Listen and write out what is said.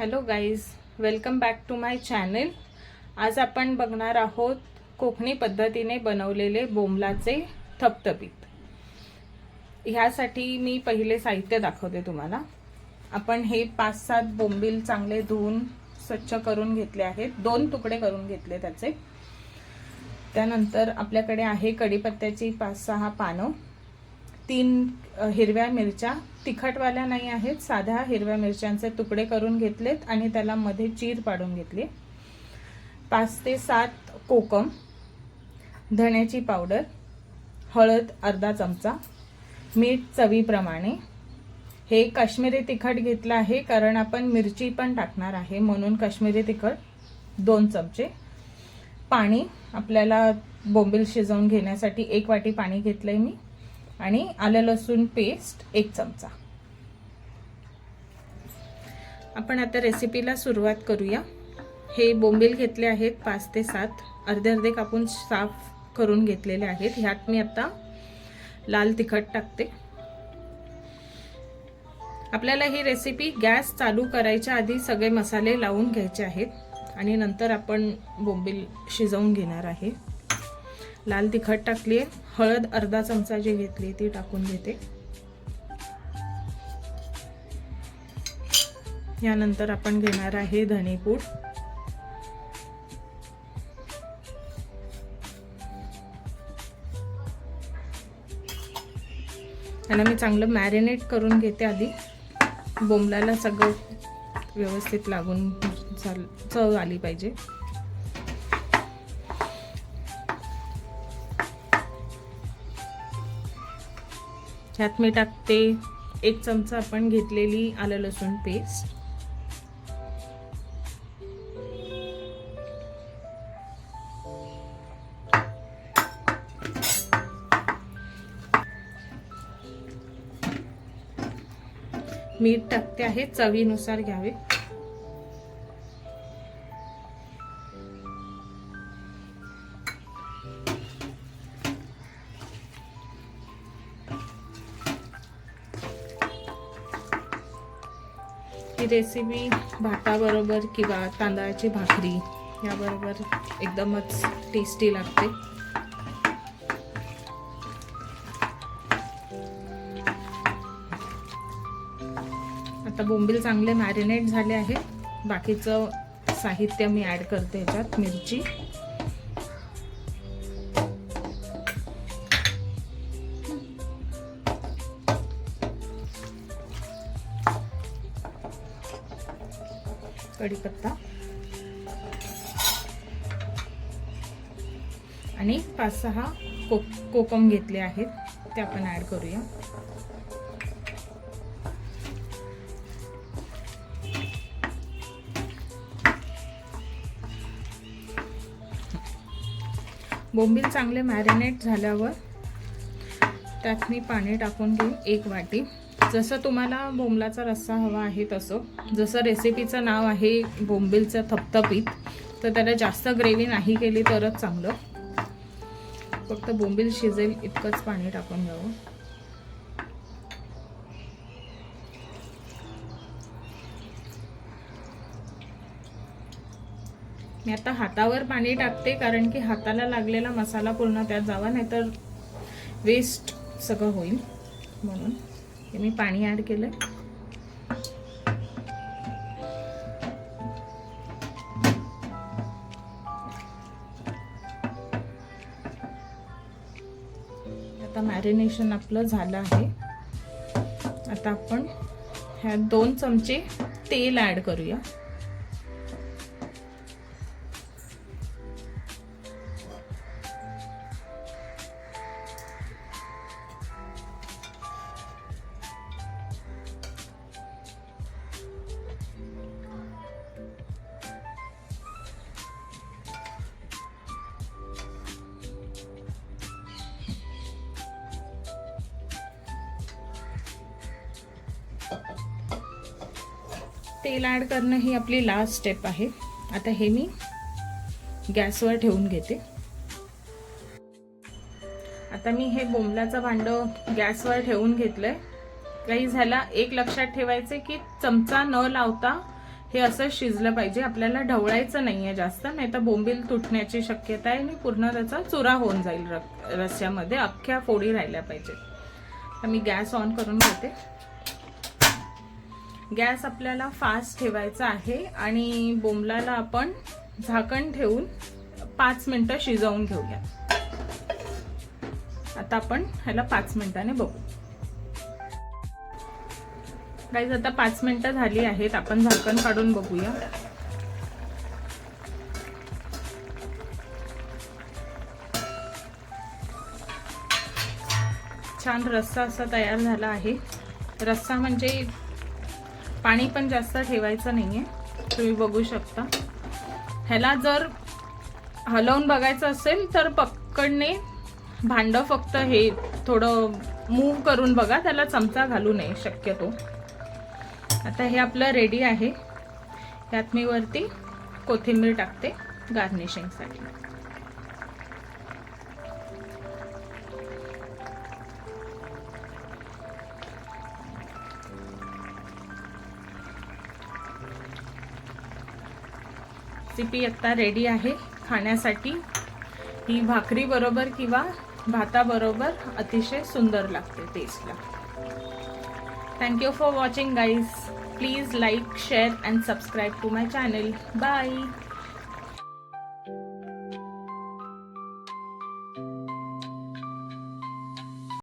Hello guys welcome back to my channel आज आपण बघणार आहोत कोकणी पद्धतीने बनवलेले बोंबलाचे थपथपीत. ह्यासाठी मी पहिले साहित्य दाखवते तुम्हाला. आपण हे पाच सात बोंबील चांगले धुवून स्वच्छ करून घेतले आहेत. दोन तुकडे करून घेतले त्याचे. त्यानंतर आपल्याकडे आहे कढीपत्त्याची पाच सहा पानं. तीन हिरव्या मिरच्या. तिखटवाल्या नाही आहेत. साध्या हिरव्या मिरच्यांचे तुकडे करून घेतलेत आणि त्याला मध्ये चीर पाडून घेतली. पाच ते सात कोकम धण्याची पावडर हळद अर्धा चमचा मीठ चवीप्रमाणे. हे काश्मीरी तिखट घेतलं आहे कारण आपण मिरची पण टाकणार आहे. म्हणून काश्मीरी तिखट दोन चमचे. पाणी आपल्याला बोंबील शिजवून घेण्यासाठी एक वाटी पाणी घेतलं आहे मी. आणि आलं लसूण पेस्ट एक चमचा. आपण आता रेसिपीला सुरुवात करूया. हे बोंबील घेतले आहेत पाच ते सात. अर्धे अर्धे कापून साफ करून घेतलेले आहेत. ह्यात मी आता लाल तिखट टाकते. आपल्याला ही रेसिपी गॅस चालू करायच्या आधी सगळे मसाले लावून घ्यायचे आहेत. आणि नंतर आपण बोंबील शिजवून घेणार आहे. लाल तिखट टाकली आहे. हळद अर्धा चमचा जी घेतली ती टाकून घेते. यानंतर आपण घेणार आहे धणेपूड त्याला मी चांगलं मॅरिनेट करून घेते आधी. बोंबलाला सगळं व्यवस्थित लागून चव आली पाहिजे. ह्यात मी टाकते एक चमचा आपण घेतलेली आलं लसूण पेस्ट. मीठ टाकते आहे चवीनुसार घ्यावे. ही रेसिपी भाताबरोबर किंवा तांदळाची भाकरी याबरोबर एकदमच टेस्टी लागते. आता बोंबील चांगले मॅरिनेट झाले आहेत बाकीचं साहित्य मी ॲड करते याच्यात मिरची. कढीपत्ता आणि पाच सहा को कोकम घेतले आहेत ते आपण ॲड करूया. बोंबील चांगले मॅरिनेट झाल्यावर त्यात मी पाणी टाकून घेईन एक वाटी. जसं तुम्हाला बोंबलाचा रस्सा हवा आहे तसं. जसं रेसिपीचं नाव आहे बोंबीलचं थपथपीत तर त्याला जास्त ग्रेव्ही नाही केली तरच चांगलं. फक्त बोंबील शिजेल इतकंच पाणी टाकून घ्यावं. मी आता हातावर पाणी टाकते कारण की हाताला लागलेला मसाला पूर्ण त्यात जावा नाहीतर वेस्ट सगळं होईल म्हणून. हे मी पाणी ॲड केलं आता मॅरिनेशन आपलं झालं आहे. आता आपण ह्या दोन चमचे तेल ॲड करूया. तेल ॲड करणं ही आपली लास्ट स्टेप आहे. आता हे मी गॅसवर ठेवून घेते. आता मी हे बोंबलाचं भांडं गॅसवर ठेवून घेतलंय. काही झाला एक लक्षात ठेवायचे की चमचा न लावता हे असं शिजलं पाहिजे. आपल्याला ढवळायचं नाही आहे जास्त नाही तर बोंबील तुटण्याची शक्यता आहे आणि पूर्ण त्याचा चुरा होऊन जाईल र- रस्स्यामध्ये अख्ख्या फोडी राहिल्या पाहिजेत. मी गॅस ऑन करून घेते. गॅस आपल्याला फास्ट ठेवायचा आहे आणि बोंबलाला आपण झाकण ठेवून पाच मिनिटं शिजवून घेऊया. आता आपण ह्याला पाच मिनिटाने बघू. गाईज आता पाच मिनिटं झाली आहेत. आपण झाकण काढून बघूया. छान रस्सा असा तयार झाला आहे. रस्सा म्हणजे पाणी पण जास्त ठेवायचं नाही आहे तुम्ही बघू शकता. ह्याला जर हलवून बघायचं असेल तर पक्कडने भांडं फक्त हे थोडं मूव करून बघा त्याला चमचा घालू नये शक्यतो. आता हे आपलं रेडी आहे. यात मी वरती कोथिंबीर टाकते गार्निशिंगसाठी रेसिपी आत्ता रेडी आहे खाण्यासाठी. ही भाकरी बरोबर किंवा भाताबरोबर अतिशय सुंदर लागते टेस्टला thank you for watching guys please like share and subscribe to my channel bye